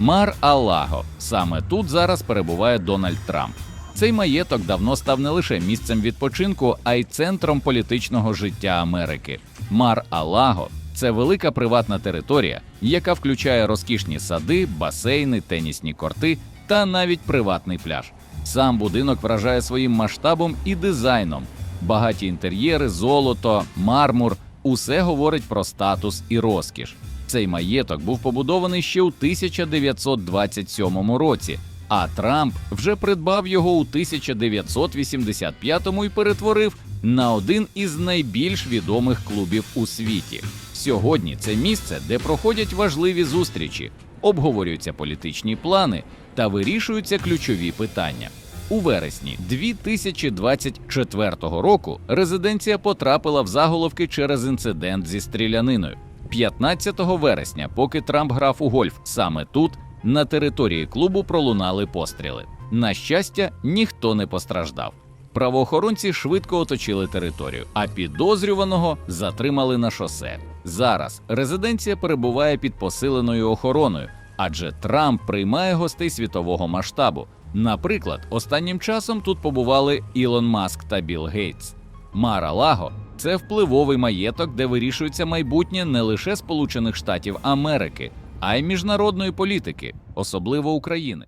Мар-а-Лаго. Саме тут зараз перебуває Дональд Трамп. Цей маєток давно став не лише місцем відпочинку, а й центром політичного життя Америки. Мар-а-Лаго це велика приватна територія, яка включає розкішні сади, басейни, тенісні корти та навіть приватний пляж. Сам будинок вражає своїм масштабом і дизайном. Багаті інтер'єри, золото, мармур усе говорить про статус і розкіш. Цей маєток був побудований ще у 1927 році, а Трамп вже придбав його у 1985-му і перетворив на один із найбільш відомих клубів у світі. Сьогодні це місце, де проходять важливі зустрічі, обговорюються політичні плани та вирішуються ключові питання. У вересні 2024 року резиденція потрапила в заголовки через інцидент зі стріляниною. 15 вересня, поки Трамп грав у гольф саме тут, на території клубу пролунали постріли. На щастя, ніхто не постраждав. Правоохоронці швидко оточили територію, а підозрюваного затримали на шосе. Зараз резиденція перебуває під посиленою охороною, адже Трамп приймає гостей світового масштабу. Наприклад, останнім часом тут побували Ілон Маск та Білл Гейтс. Мара Лаго це впливовий маєток, де вирішується майбутнє не лише Сполучених Штатів Америки, а й міжнародної політики, особливо України.